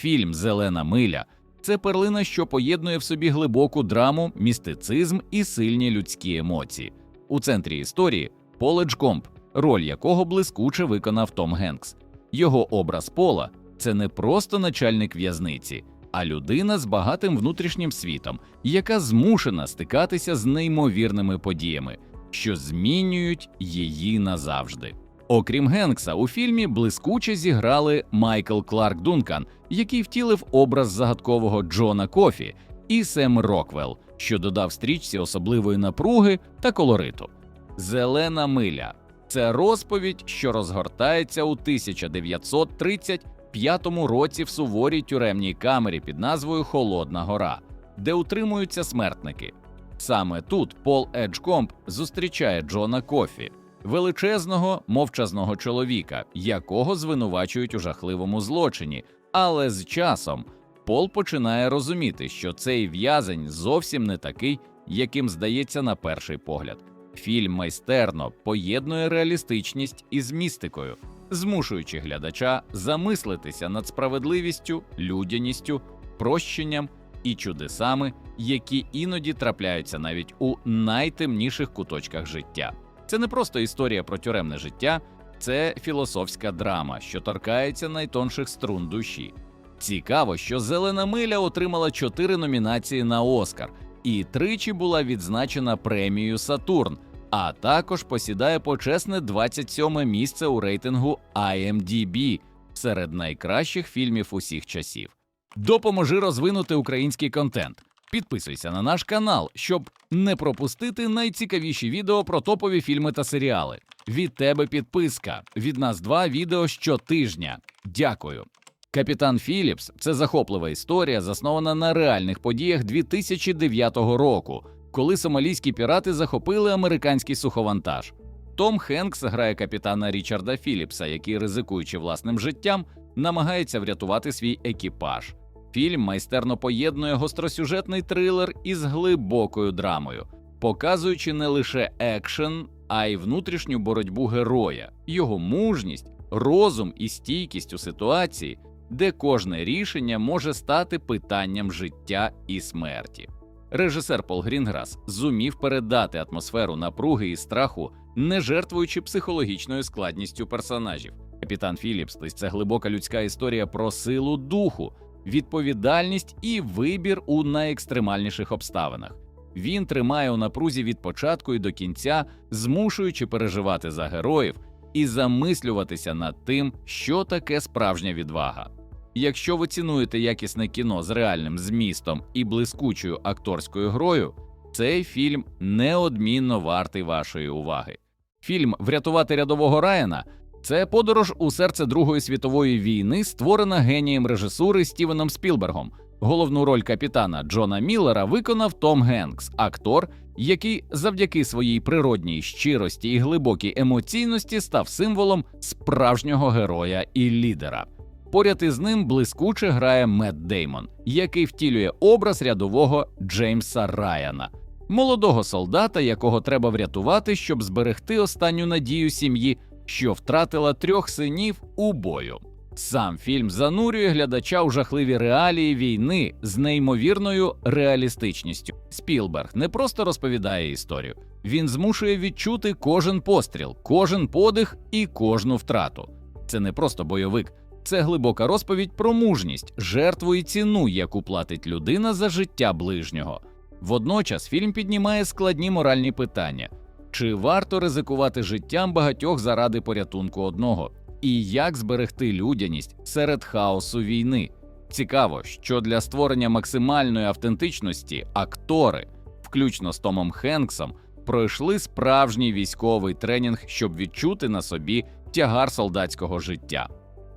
Фільм Зелена миля це перлина, що поєднує в собі глибоку драму, містицизм і сильні людські емоції. У центрі історії Поле Джкомп, роль якого блискуче виконав Том Генкс. Його образ Пола це не просто начальник в'язниці, а людина з багатим внутрішнім світом, яка змушена стикатися з неймовірними подіями, що змінюють її назавжди. Окрім Генкса, у фільмі блискуче зіграли Майкл Кларк Дункан, який втілив образ загадкового Джона Кофі, і Сем Роквелл, що додав стрічці особливої напруги та колориту. Зелена миля це розповідь, що розгортається у 1935 році в суворій тюремній камері під назвою Холодна Гора, де утримуються смертники. Саме тут Пол Еджкомп зустрічає Джона Кофі, величезного мовчазного чоловіка, якого звинувачують у жахливому злочині. Але з часом Пол починає розуміти, що цей в'язень зовсім не такий, яким здається на перший погляд. Фільм майстерно поєднує реалістичність із містикою, змушуючи глядача замислитися над справедливістю, людяністю, прощенням і чудесами, які іноді трапляються навіть у найтемніших куточках життя. Це не просто історія про тюремне життя, це філософська драма, що торкається найтонших струн душі. Цікаво, що Зелена миля отримала чотири номінації на Оскар і тричі була відзначена премією Сатурн, а також посідає почесне 27-ме місце у рейтингу IMDb серед найкращих фільмів усіх часів. Допоможи розвинути український контент. Підписуйся на наш канал, щоб не пропустити найцікавіші відео про топові фільми та серіали. Від тебе підписка, від нас два відео щотижня. Дякую. Капітан Філіпс це захоплива історія, заснована на реальних подіях 2009 року, коли сомалійські пірати захопили американський суховантаж. Том Хенкс грає капітана Річарда Філіпса, який, ризикуючи власним життям, намагається врятувати свій екіпаж. Фільм майстерно поєднує гостросюжетний трилер із глибокою драмою, показуючи не лише екшен, а й внутрішню боротьбу героя, його мужність, розум і стійкість у ситуації, де кожне рішення може стати питанням життя і смерті. Режисер Пол Грінграс зумів передати атмосферу напруги і страху, не жертвуючи психологічною складністю персонажів. Капітан Філіпс це глибока людська історія про силу духу, відповідальність і вибір у найекстремальніших обставинах. Він тримає у напрузі від початку і до кінця, змушуючи переживати за героїв і замислюватися над тим, що таке справжня відвага. Якщо ви цінуєте якісне кіно з реальним змістом і блискучою акторською грою, цей фільм неодмінно вартий вашої уваги. Фільм Врятувати рядового Райана це подорож у серце Другої світової війни, створена генієм режисури Стівеном Спілбергом. Головну роль капітана Джона Міллера виконав Том Генкс, актор, який завдяки своїй природній щирості і глибокій емоційності став символом справжнього героя і лідера. Поряд із ним блискуче грає Мет Деймон, який втілює образ рядового Джеймса Райана, молодого солдата, якого треба врятувати, щоб зберегти останню надію сім'ї, що втратила трьох синів у бою. Сам фільм занурює глядача у жахливі реалії війни з неймовірною реалістичністю. Спілберг не просто розповідає історію, він змушує відчути кожен постріл, кожен подих і кожну втрату. Це не просто бойовик, це глибока розповідь про мужність, жертву і ціну, яку платить людина за життя ближнього. Водночас фільм піднімає складні моральні питання: чи варто ризикувати життям багатьох заради порятунку одного, і як зберегти людяність серед хаосу війни? Цікаво, що для створення максимальної автентичності актори, включно з Томом Хенксом, пройшли справжній військовий тренінг, щоб відчути на собі тягар солдатського життя.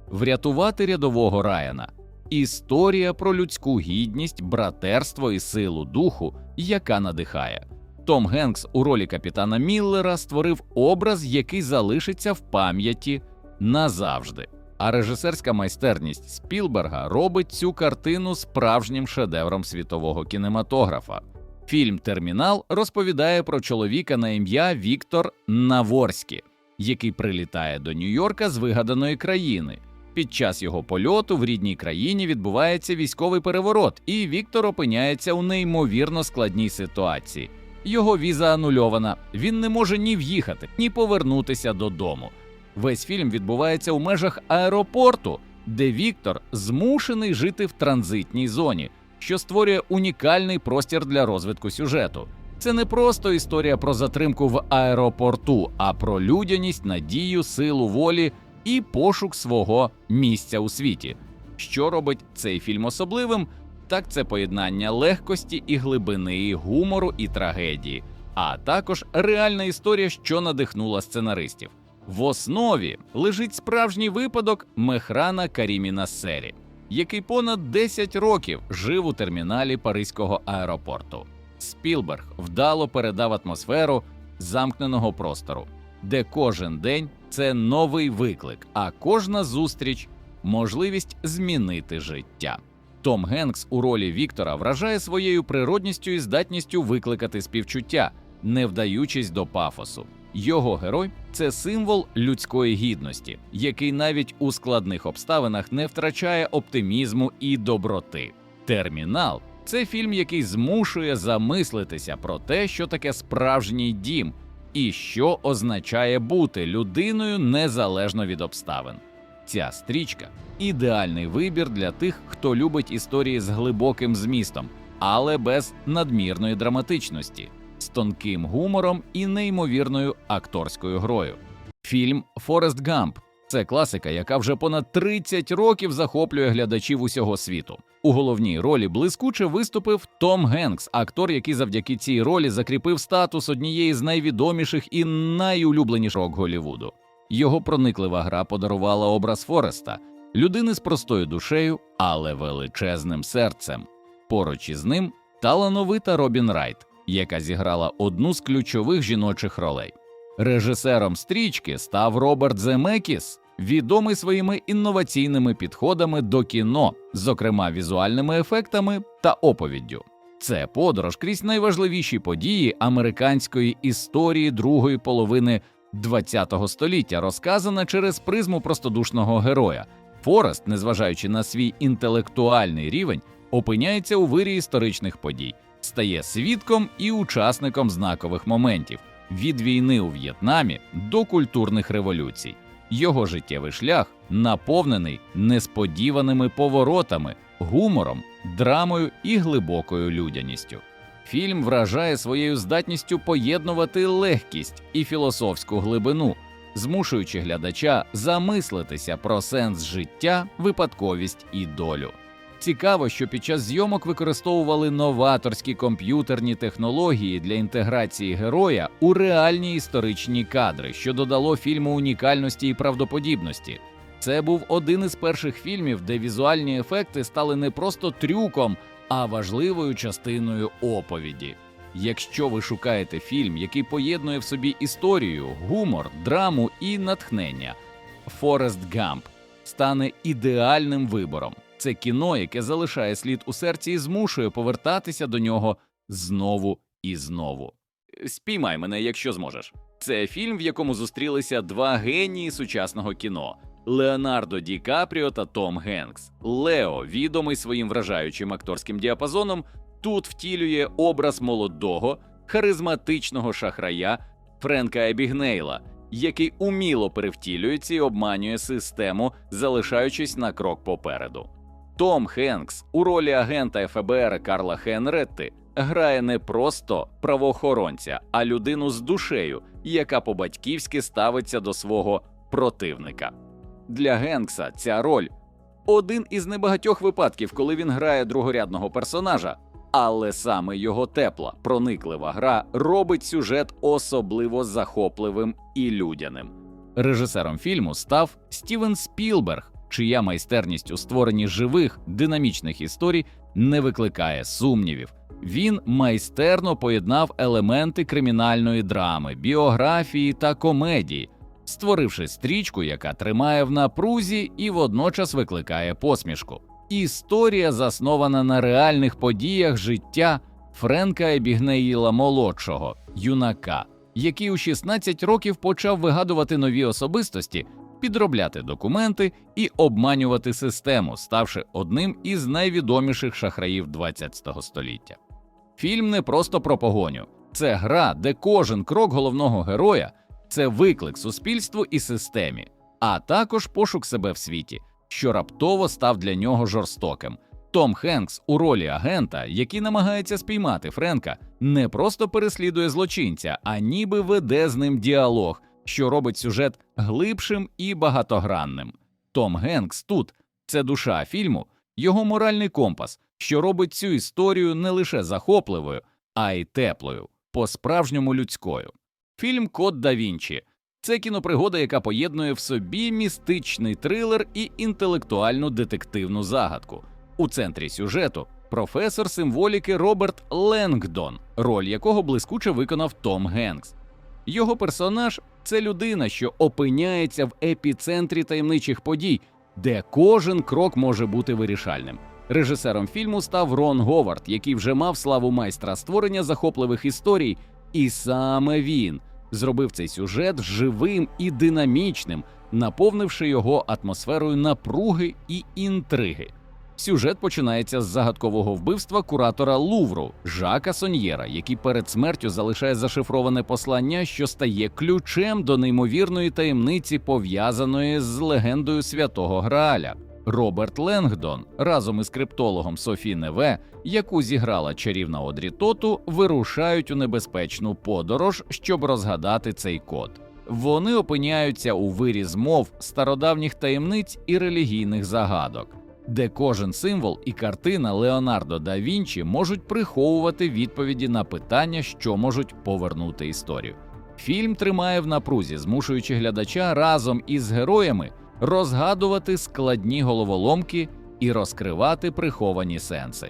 Врятувати рядового Райана історія про людську гідність, братерство і силу духу, яка надихає. Том Генкс у ролі капітана Міллера створив образ, який залишиться в пам'яті назавжди. А режисерська майстерність Спілберга робить цю картину справжнім шедевром світового кінематографа. Фільм Термінал розповідає про чоловіка на ім'я Віктор Наворський, який прилітає до Нью-Йорка з вигаданої країни, Під час його польоту в рідній країні відбувається військовий переворот, і Віктор опиняється у неймовірно складній ситуації. Його віза анульована, він не може ні в'їхати, ні повернутися додому. Весь фільм відбувається у межах аеропорту, де Віктор змушений жити в транзитній зоні, що створює унікальний простір для розвитку сюжету. Це не просто історія про затримку в аеропорту, а про людяність, надію, силу волі і пошук свого місця у світі. Що робить цей фільм особливим? Так це поєднання легкості і глибини, гумору і трагедії, а також реальна історія, що надихнула сценаристів. В основі лежить справжній випадок Мехрана Каріміна Сері, який понад 10 років жив у терміналі Паризького аеропорту. Спілберг вдало передав атмосферу замкненого простору, де кожен день це новий виклик, а кожна зустріч можливість змінити життя. Том Генкс у ролі Віктора вражає своєю природністю і здатністю викликати співчуття, не вдаючись до пафосу. Його герой це символ людської гідності, який навіть у складних обставинах не втрачає оптимізму і доброти. Термінал це фільм, який змушує замислитися про те, що таке справжній дім і що означає бути людиною незалежно від обставин. Ця стрічка ідеальний вибір для тих, хто любить історії з глибоким змістом, але без надмірної драматичності, з тонким гумором і неймовірною акторською грою. Фільм Форест Гамп це класика, яка вже понад 30 років захоплює глядачів усього світу. У головній ролі блискуче виступив Том Генкс, актор, який завдяки цій ролі закріпив статус однієї з найвідоміших і найулюбленіших Голлівуду. Його прониклива гра подарувала образ Фореста, людини з простою душею, але величезним серцем. Поруч із ним талановита Робін Райт, яка зіграла одну з ключових жіночих ролей. Режисером стрічки став Роберт Земекіс, відомий своїми інноваційними підходами до кіно, зокрема візуальними ефектами та оповіддю. Це подорож крізь найважливіші події американської історії другої половини ХХ століття, розказана через призму простодушного героя. Форест, незважаючи на свій інтелектуальний рівень, опиняється у вирі історичних подій, стає свідком і учасником знакових моментів від війни у В'єтнамі до культурних революцій. Його життєвий шлях наповнений несподіваними поворотами, гумором, драмою і глибокою людяністю. Фільм вражає своєю здатністю поєднувати легкість і філософську глибину, змушуючи глядача замислитися про сенс життя, випадковість і долю. Цікаво, що під час зйомок використовували новаторські комп'ютерні технології для інтеграції героя у реальні історичні кадри, що додало фільму унікальності і правдоподібності. Це був один із перших фільмів, де візуальні ефекти стали не просто трюком, а важливою частиною оповіді. Якщо ви шукаєте фільм, який поєднує в собі історію, гумор, драму і натхнення, Форест Гамп стане ідеальним вибором. Це кіно, яке залишає слід у серці і змушує повертатися до нього знову і знову. Спіймай мене, якщо зможеш. Це фільм, в якому зустрілися два генії сучасного кіно. Леонардо Ді Капріо та Том Генкс. Лео, відомий своїм вражаючим акторським діапазоном, тут втілює образ молодого, харизматичного шахрая Френка Ебігнейла, який уміло перевтілюється і обманює систему, залишаючись на крок попереду. Том Хенкс у ролі агента ФБР Карла Хенретти грає не просто правоохоронця, а людину з душею, яка по-батьківськи ставиться до свого противника. Для Генкса ця роль один із небагатьох випадків, коли він грає другорядного персонажа, але саме його тепла, прониклива гра робить сюжет особливо захопливим і людяним. Режисером фільму став Стівен Спілберг, чия майстерність у створенні живих динамічних історій не викликає сумнівів. Він майстерно поєднав елементи кримінальної драми, біографії та комедії, створивши стрічку, яка тримає в напрузі і водночас викликає посмішку. Історія заснована на реальних подіях життя Френка Ебігнеїла молодшого, юнака, який у 16 років почав вигадувати нові особистості, підробляти документи і обманювати систему, ставши одним із найвідоміших шахраїв ХХ століття. Фільм не просто про погоню, це гра, де кожен крок головного героя це виклик суспільству і системі, а також пошук себе в світі, що раптово став для нього жорстоким. Том Хенкс у ролі агента, який намагається спіймати Френка, не просто переслідує злочинця, а ніби веде з ним діалог, що робить сюжет глибшим і багатогранним. Том Генкс тут це душа фільму, його моральний компас, що робить цю історію не лише захопливою, а й теплою, по-справжньому людською. Фільм Код да Вінчі це кінопригода, яка поєднує в собі містичний трилер і інтелектуальну детективну загадку. У центрі сюжету професор символіки Роберт Ленгдон, роль якого блискуче виконав Том Генкс. Його персонаж це людина, що опиняється в епіцентрі таємничих подій, де кожен крок може бути вирішальним. Режисером фільму став Рон Говард, який вже мав славу майстра створення захопливих історій, і саме він зробив цей сюжет живим і динамічним, наповнивши його атмосферою напруги і інтриги. Сюжет починається з загадкового вбивства куратора Лувру Жака Соньєра, який перед смертю залишає зашифроване послання, що стає ключем до неймовірної таємниці, пов'язаної з легендою святого Грааля. Роберт Ленгдон разом із криптологом Софі Неве, яку зіграла чарівна Одрі Тоту, вирушають у небезпечну подорож, щоб розгадати цей код. Вони опиняються у вирі змов, стародавніх таємниць і релігійних загадок де кожен символ і картина Леонардо да Вінчі можуть приховувати відповіді на питання, що можуть повернути історію. Фільм тримає в напрузі, змушуючи глядача разом із героями розгадувати складні головоломки і розкривати приховані сенси.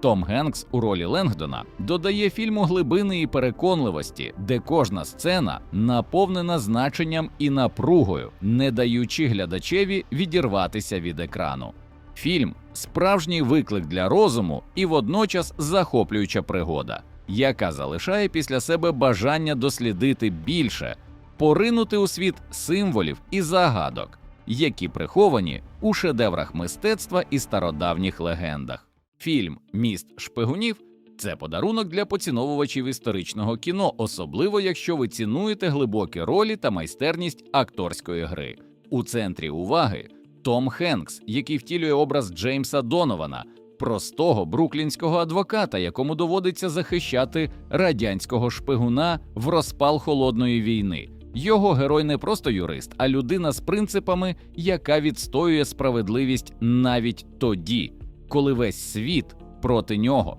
Том Генкс у ролі Ленгдона додає фільму глибини і переконливості, де кожна сцена наповнена значенням і напругою, не даючи глядачеві відірватися від екрану. Фільм справжній виклик для розуму і водночас захоплююча пригода, яка залишає після себе бажання дослідити більше, поринути у світ символів і загадок, які приховані у шедеврах мистецтва і стародавніх легендах. Фільм Міст шпигунів це подарунок для поціновувачів історичного кіно, особливо якщо ви цінуєте глибокі ролі та майстерність акторської гри. У центрі уваги. Том Хенкс, який втілює образ Джеймса Донована, простого бруклінського адвоката, якому доводиться захищати радянського шпигуна в розпал холодної війни. Його герой не просто юрист, а людина з принципами, яка відстоює справедливість навіть тоді, коли весь світ проти нього.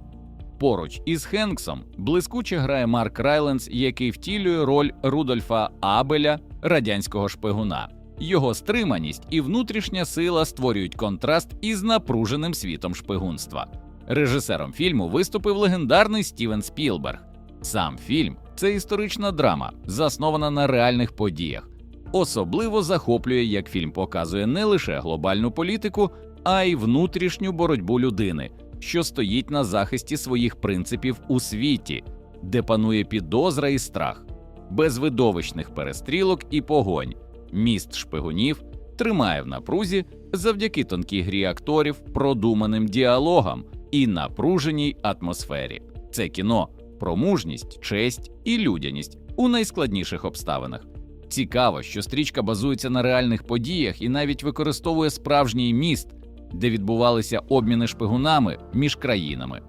Поруч із Хенксом блискуче грає Марк Райленс, який втілює роль Рудольфа Абеля, радянського шпигуна. Його стриманість і внутрішня сила створюють контраст із напруженим світом шпигунства. Режисером фільму виступив легендарний Стівен Спілберг. Сам фільм це історична драма, заснована на реальних подіях. Особливо захоплює, як фільм показує не лише глобальну політику, а й внутрішню боротьбу людини, що стоїть на захисті своїх принципів у світі, де панує підозра і страх, без видовищних перестрілок і погонь. Міст шпигунів тримає в напрузі завдяки тонкій грі акторів, продуманим діалогам і напруженій атмосфері. Це кіно про мужність, честь і людяність у найскладніших обставинах. Цікаво, що стрічка базується на реальних подіях і навіть використовує справжній міст, де відбувалися обміни шпигунами між країнами.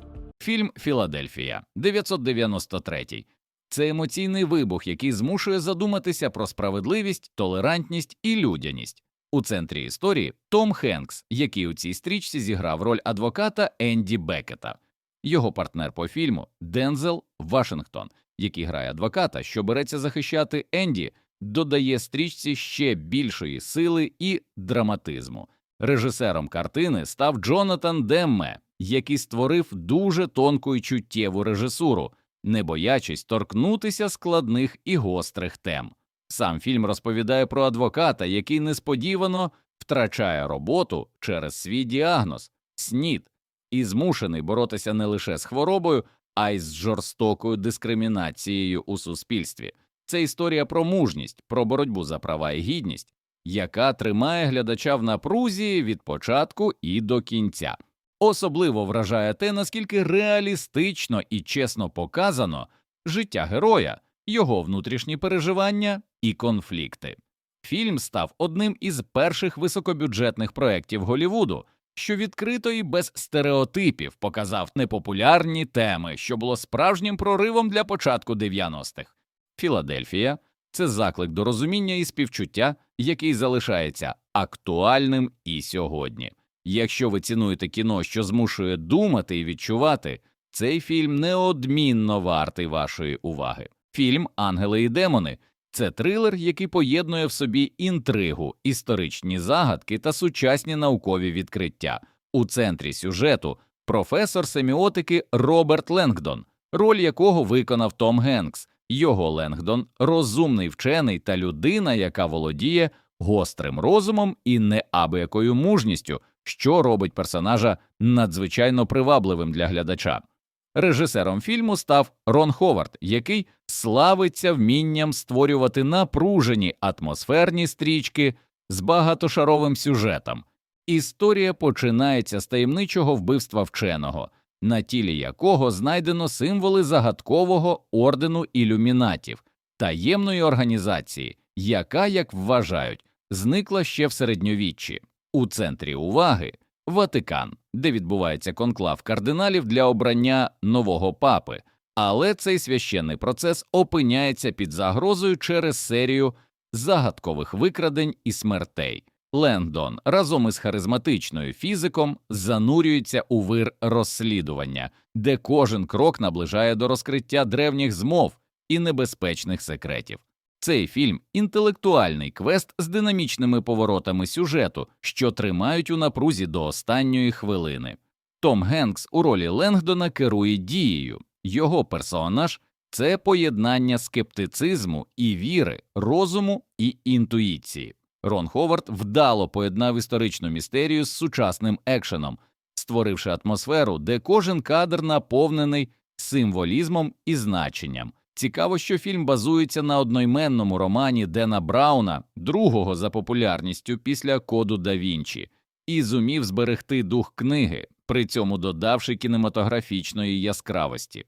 Фільм Філадельфія 993 це емоційний вибух, який змушує задуматися про справедливість, толерантність і людяність. У центрі історії Том Хенкс, який у цій стрічці зіграв роль адвоката Енді Бекета, його партнер по фільму Дензел Вашингтон, який грає адвоката, що береться захищати Енді, додає стрічці ще більшої сили і драматизму. Режисером картини став Джонатан Демме, який створив дуже тонку і чуттєву режисуру не боячись торкнутися складних і гострих тем. Сам фільм розповідає про адвоката, який несподівано втрачає роботу через свій діагноз снід, і змушений боротися не лише з хворобою, а й з жорстокою дискримінацією у суспільстві. Це історія про мужність, про боротьбу за права і гідність, яка тримає глядача в напрузі від початку і до кінця. Особливо вражає те, наскільки реалістично і чесно показано життя героя, його внутрішні переживання і конфлікти. Фільм став одним із перших високобюджетних проєктів Голівуду, що відкрито і без стереотипів показав непопулярні теми, що було справжнім проривом для початку 90-х. Філадельфія це заклик до розуміння і співчуття, який залишається актуальним і сьогодні. Якщо ви цінуєте кіно, що змушує думати і відчувати, цей фільм неодмінно вартий вашої уваги. Фільм Ангели і демони це трилер, який поєднує в собі інтригу, історичні загадки та сучасні наукові відкриття. У центрі сюжету професор семіотики Роберт Ленгдон, роль якого виконав Том Генкс. Його Ленгдон розумний вчений та людина, яка володіє гострим розумом і неабиякою мужністю, що робить персонажа надзвичайно привабливим для глядача. Режисером фільму став Рон Ховард, який славиться вмінням створювати напружені атмосферні стрічки з багатошаровим сюжетом. Історія починається з таємничого вбивства вченого, на тілі якого знайдено символи загадкового ордену ілюмінатів, таємної організації, яка, як вважають, зникла ще в середньовіччі. У центрі уваги Ватикан, де відбувається конклав кардиналів для обрання нового папи, але цей священний процес опиняється під загрозою через серію загадкових викрадень і смертей. Лендон разом із харизматичною фізиком занурюється у вир розслідування, де кожен крок наближає до розкриття древніх змов і небезпечних секретів. Цей фільм інтелектуальний квест з динамічними поворотами сюжету, що тримають у напрузі до останньої хвилини. Том Генкс у ролі Ленгдона керує дією. Його персонаж це поєднання скептицизму і віри, розуму і інтуїції. Рон Ховард вдало поєднав історичну містерію з сучасним екшеном, створивши атмосферу, де кожен кадр наповнений символізмом і значенням. Цікаво, що фільм базується на одноіменному романі Дена Брауна, другого за популярністю після коду да Вінчі, і зумів зберегти дух книги, при цьому додавши кінематографічної яскравості.